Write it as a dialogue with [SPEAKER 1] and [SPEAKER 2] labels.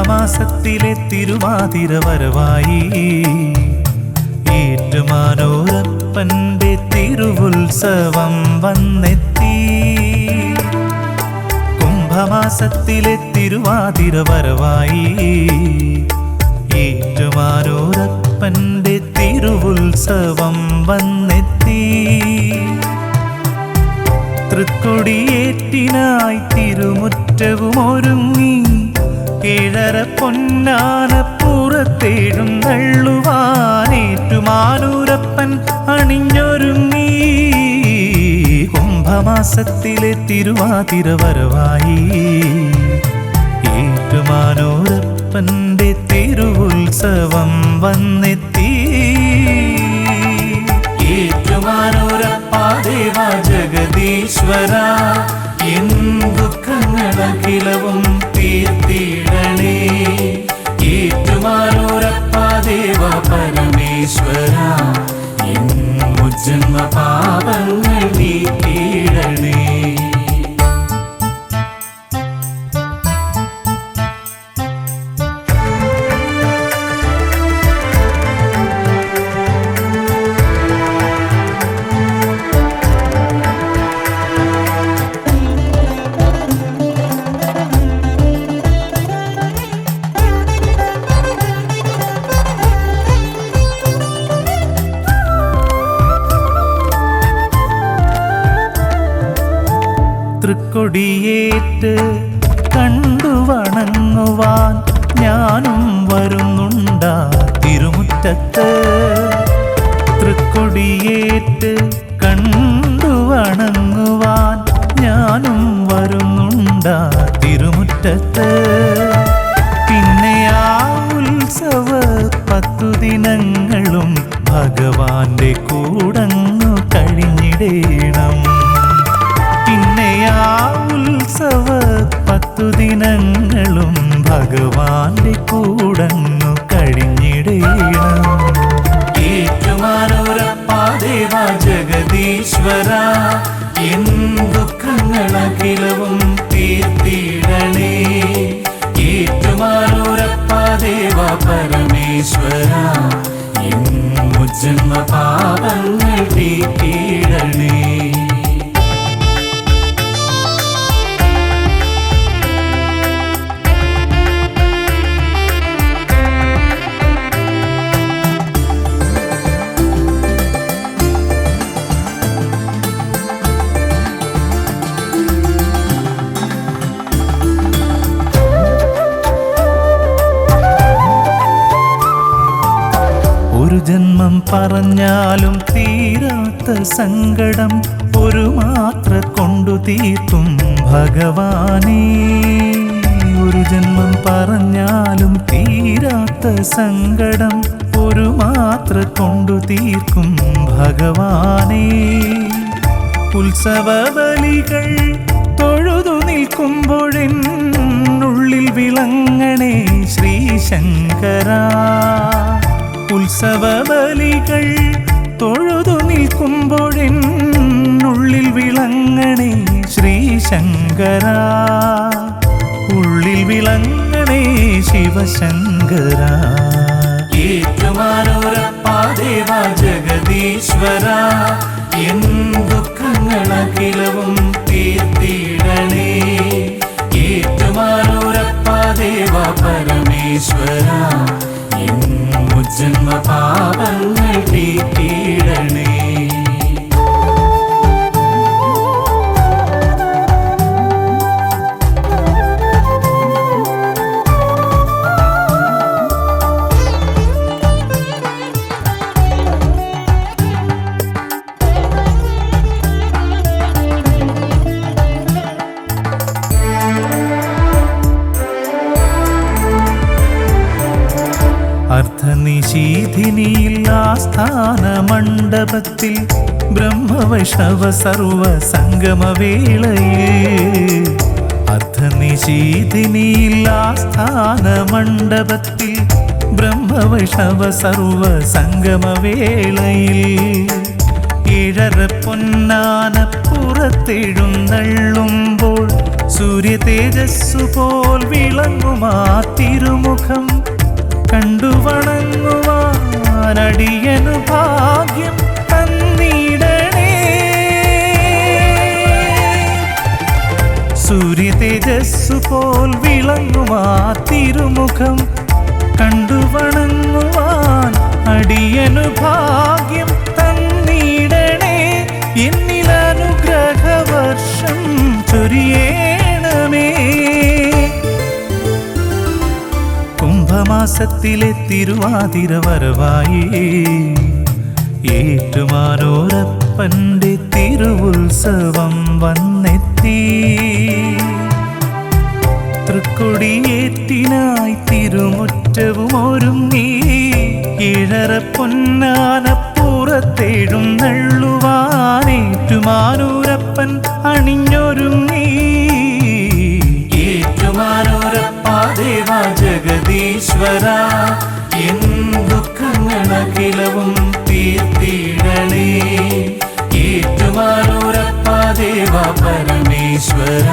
[SPEAKER 1] കുംഭമാസത്തിലെ തിരുവാതിര വരവായി. ഏറ്റുമാനോരപ്പന്റെ തിരുവുത്സവം വന്നെത്തി. കുംഭമാസത്തിലെ തിരുവാതിര വരവായി. ഏറ്റുമാനോരപ്പന്റെ തിരുവുത്സവം വന്നെത്തി. തൃക്കൊടിയേറ്റിനായി തിരുമുറ്റവും ഒരുങ്ങി ഏഴര പൊന്നാന പുറത്തേഴും തള്ളുവാനേറ്റുമാനൂരപ്പൻ അണിഞ്ഞൊരുങ്ങി. കുംഭമാസത്തിലെ തിരുവാതിര വരവായി ഏറ്റുമാനൂരപ്പന്റെ തിരുവുത്സവം വന്നെത്തി. ഏറ്റുമാനൂരപ്പാ ദേവ എൻ ദുഃഖങ്ങളഖിലവും തീർത്തിടണേ. ഏറ്റുമാനൂരപ്പാദേവ പരമേശ്വര എൻ മുജ്ജന്മ പാപങ്ങൾ നീക്കിടണേ തൃക്കൊടിയേറ്റ് കണ്ടു വണങ്ങുവാൻ ഞാനും വരുന്നുണ്ടാ തിരുമുറ്റത്ത്. തൃക്കൊടിയേറ്റ് കണ്ടു വണങ്ങുവാൻ ഞാനും വരുന്നുണ്ടാ തിരുമുറ്റത്ത്. പത്തു ദിനങ്ങളും ഭഗവാന്റെ കൂടങ്ങു കഴിഞ്ഞിടേണം. ഏറ്റുമാനോരപ്പാദേവ ജഗദീശ്വര എൻ ദുഃഖങ്ങളഖിലവും തീർത്തിടണേ ഏറ്റുമാനോരപ്പാദേവ പരമേശ്വര എൻ പാപങ്ങൾ ഒരു ജന്മം പറഞ്ഞാലും തീരാത്ത സങ്കടം ഒരു മാത്ര കൊണ്ടു തീർത്തും ഭഗവാനേ. ഒരു ജന്മം പറഞ്ഞാലും തീരാത്ത സങ്കടം ഒരു മാത്ര കൊണ്ടു തീർക്കും ഭഗവാനേ. ഉത്സവ ബലികൾ തൊഴുതു നിൽക്കുമ്പോഴെന്നുള്ളിൽ വിളങ്ങണേ ശ്രീശങ്കര. ഉത്സവ ബലികൾ തൊഴുതു നിൽക്കുമ്പോഴെന്നുള്ളിൽ വിളങ്ങണേ ശ്രീശങ്കര. ഉള്ളിൽ വിളങ്ങണേ ശിവശങ്കര. ഏറ്റുമാനോരപ്പാദേവ ജഗദീശ്വര എൻ ദുഃഖങ്ങളഖിലവും തീർത്തിടണേ. ഏറ്റുമാനോരപ്പാദേവ പരമേശ്വര. മുജ്ജന്മ പാപങ്ങൾ അർദ്ധനിശീധിനിയിൽ ആസ്ഥാന മണ്ഡപത്തിൽ ബ്രഹ്മവൈഷ്ണവ സർവ സംഗമവേളയിൽ അർദ്ധനിശീതിനിയിൽ ആസ്ഥാന മണ്ഡപത്തിൽ ബ്രഹ്മവൈഷ്ണവ സർവ സംഗമവേളയിൽ ഏഴര പൊന്നാന പുറത്തെഴുന്നള്ളുമ്പോൾ സൂര്യ തേജസ്സു പോൽ വിളങ്ങുമാ തിരുമുഖം കണ്ടു വണങ്ങുവാനടിയനു ഭാഗ്യം തന്നിടണേ. സൂര്യ തേജസ്സു പോൽ വിളങ്ങുമാ തിരുമുഖം കണ്ടു വണങ്ങുവാൻ അടിയനു ഭാഗ്യം കുംഭമാസത്തിലെ തിരുവാതിര വരവായി. ഏറ്റുമാനോരപ്പന്റെ തിരുവുത്സവം വന്നെത്തി. തൃക്കൊടിയേറ്റിനായി തിരുമുറ്റവും ഒരുങ്ങി. കിഴറ പൊന്നാനപ്പുറത്തേഴും നള്ളുവാനേറ്റുമാരൂരപ്പൻ അണിഞ്ഞൊരുങ്ങി. ജഗദീശ്വര എൻ ദുഃഖങ്ങളകിലവും തീർത്തിടണേ ഏറ്റുമാനൂരപ്പ ദേവ പരമേശ്വര.